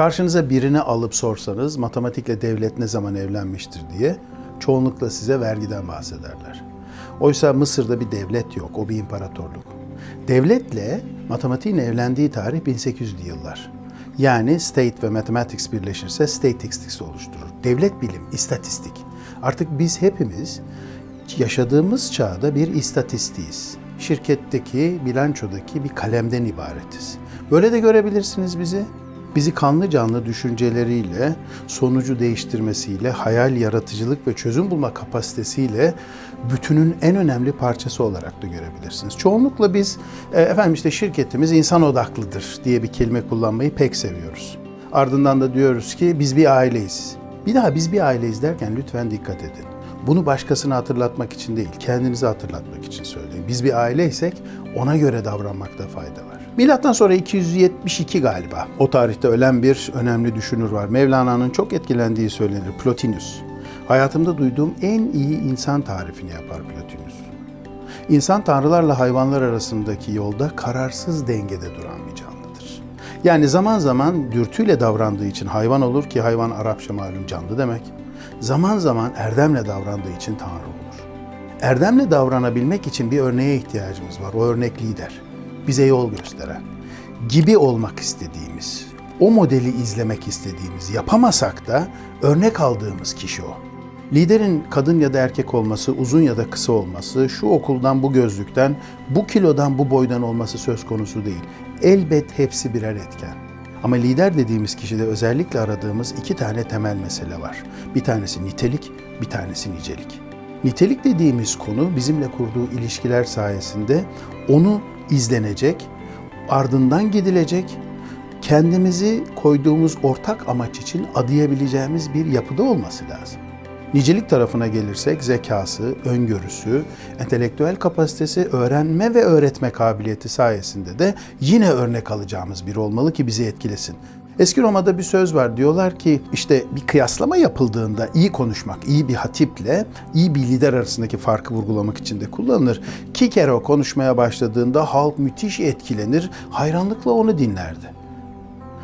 Karşınıza birini alıp sorsanız matematikle devlet ne zaman evlenmiştir diye çoğunlukla size vergiden bahsederler. Oysa Mısır'da bir devlet yok, o bir imparatorluk. Devletle matematiğin evlendiği tarih 1800'lü yıllar. Yani state ve mathematics birleşirse statistics oluşturur. Devlet bilim, istatistik. Artık biz hepimiz yaşadığımız çağda bir istatistiğiz. Şirketteki, bilançodaki bir kalemden ibaretiz. Böyle de görebilirsiniz bizi. Bizi kanlı canlı düşünceleriyle, sonucu değiştirmesiyle, hayal, yaratıcılık ve çözüm bulma kapasitesiyle bütünün en önemli parçası olarak da görebilirsiniz. Çoğunlukla biz e, efendim işte şirketimiz insan odaklıdır diye bir kelime kullanmayı pek seviyoruz. Ardından da diyoruz ki biz bir aileyiz. Bir daha biz bir aileyiz derken lütfen dikkat edin. Bunu başkasına hatırlatmak için değil, kendinize hatırlatmak için söyleyin. Biz bir aileysek ona göre davranmakta fayda var. Milattan sonra 272 galiba. O tarihte ölen bir önemli düşünür var. Mevlana'nın çok etkilendiği söylenir. Plotinus. Hayatımda duyduğum en iyi insan tarifini yapar Plotinus. İnsan tanrılarla hayvanlar arasındaki yolda kararsız dengede duran bir canlıdır. Yani zaman zaman dürtüyle davrandığı için hayvan olur ki hayvan Arapça malum canlı demek. Zaman zaman erdemle davrandığı için tanrı olur. Erdemle davranabilmek için bir örneğe ihtiyacımız var. O örnek lider. Bize yol gösteren. Gibi olmak istediğimiz, o modeli izlemek istediğimiz, yapamasak da örnek aldığımız kişi o. Liderin kadın ya da erkek olması, uzun ya da kısa olması, şu okuldan bu gözlükten, bu kilodan bu boydan olması söz konusu değil. Elbet hepsi birer etken. Ama lider dediğimiz kişide özellikle aradığımız iki tane temel mesele var. Bir tanesi nitelik, bir tanesi nicelik. Nitelik dediğimiz konu bizimle kurduğu ilişkiler sayesinde onu izlenecek, ardından gidilecek, kendimizi koyduğumuz ortak amaç için adayabileceğimiz bir yapıda olması lazım. Nicelik tarafına gelirsek zekası, öngörüsü, entelektüel kapasitesi, öğrenme ve öğretme kabiliyeti sayesinde de yine örnek alacağımız biri olmalı ki bizi etkilesin. Eski Roma'da bir söz var. Diyorlar ki işte bir kıyaslama yapıldığında iyi konuşmak, iyi bir hatiple iyi bir lider arasındaki farkı vurgulamak için de kullanılır. Kikero konuşmaya başladığında halk müthiş etkilenir, hayranlıkla onu dinlerdi.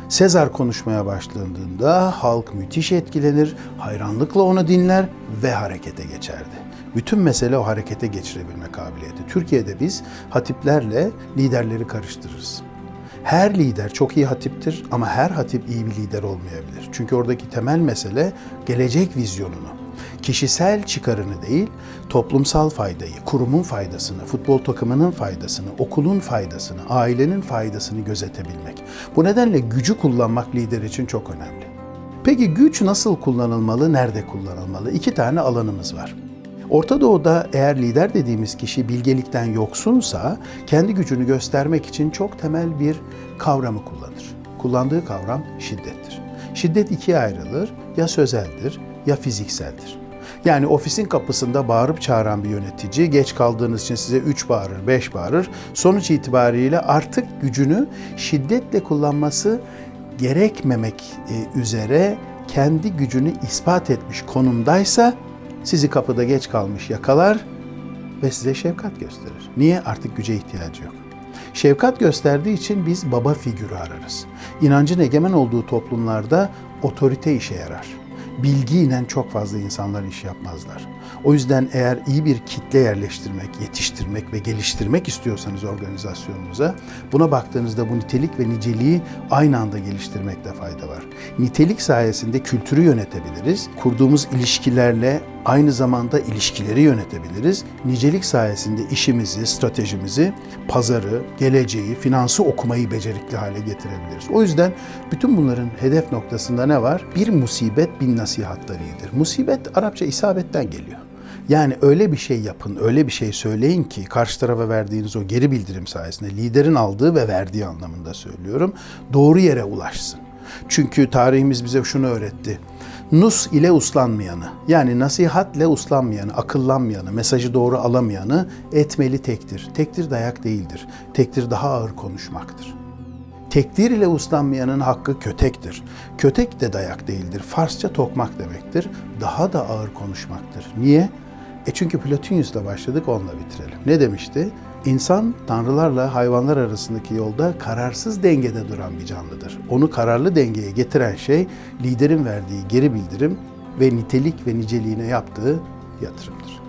Sezar konuşmaya başlandığında halk müthiş etkilenir, hayranlıkla onu dinler ve harekete geçerdi. Bütün mesele o harekete geçirebilme kabiliyeti. Türkiye'de biz hatiplerle liderleri karıştırırız. Her lider çok iyi hatiptir ama her hatip iyi bir lider olmayabilir. Çünkü oradaki temel mesele gelecek vizyonunu, kişisel çıkarını değil, toplumsal faydayı, kurumun faydasını, futbol takımının faydasını, okulun faydasını, ailenin faydasını gözetebilmek. Bu nedenle gücü kullanmak lider için çok önemli. Peki güç nasıl kullanılmalı, nerede kullanılmalı? İki tane alanımız var. Orta Doğu'da eğer lider dediğimiz kişi bilgelikten yoksunsa kendi gücünü göstermek için çok temel bir kavramı kullanır. Kullandığı kavram şiddettir. Şiddet ikiye ayrılır. Ya sözeldir ya fizikseldir. Yani ofisin kapısında bağırıp çağıran bir yönetici geç kaldığınız için size 3 bağırır, 5 bağırır. Sonuç itibariyle artık gücünü şiddetle kullanması gerekmemek e, üzere kendi gücünü ispat etmiş konumdaysa sizi kapıda geç kalmış yakalar ve size şefkat gösterir. Niye? Artık güce ihtiyacı yok. Şefkat gösterdiği için biz baba figürü ararız. İnancın egemen olduğu toplumlarda otorite işe yarar. Bilgiyle çok fazla insanlar iş yapmazlar. O yüzden eğer iyi bir kitle yerleştirmek, yetiştirmek ve geliştirmek istiyorsanız organizasyonunuza, buna baktığınızda bu nitelik ve niceliği aynı anda geliştirmekte fayda var. Nitelik sayesinde kültürü yönetebiliriz. Kurduğumuz ilişkilerle aynı zamanda ilişkileri yönetebiliriz. Nicelik sayesinde işimizi, stratejimizi, pazarı, geleceği, finansı okumayı becerikli hale getirebiliriz. O yüzden bütün bunların hedef noktasında ne var? Bir musibet bin nasihatları. Musibet Arapça isabetten geliyor. Yani öyle bir şey yapın, öyle bir şey söyleyin ki karşı tarafa verdiğiniz o geri bildirim sayesinde liderin aldığı ve verdiği anlamında söylüyorum. Doğru yere ulaşsın. Çünkü tarihimiz bize şunu öğretti. Nus ile uslanmayanı, yani nasihatle uslanmayanı, akıllanmayanı, mesajı doğru alamayanı etmeli tektir. Tektir dayak değildir. Tektir daha ağır konuşmaktır. Tekdir ile uslanmayanın hakkı kötektir. Kötek de dayak değildir. Farsça tokmak demektir. Daha da ağır konuşmaktır. Niye? E çünkü Plotinus'la başladık onunla bitirelim. Ne demişti? İnsan tanrılarla hayvanlar arasındaki yolda kararsız dengede duran bir canlıdır. Onu kararlı dengeye getiren şey liderin verdiği geri bildirim ve nitelik ve niceliğine yaptığı yatırımdır.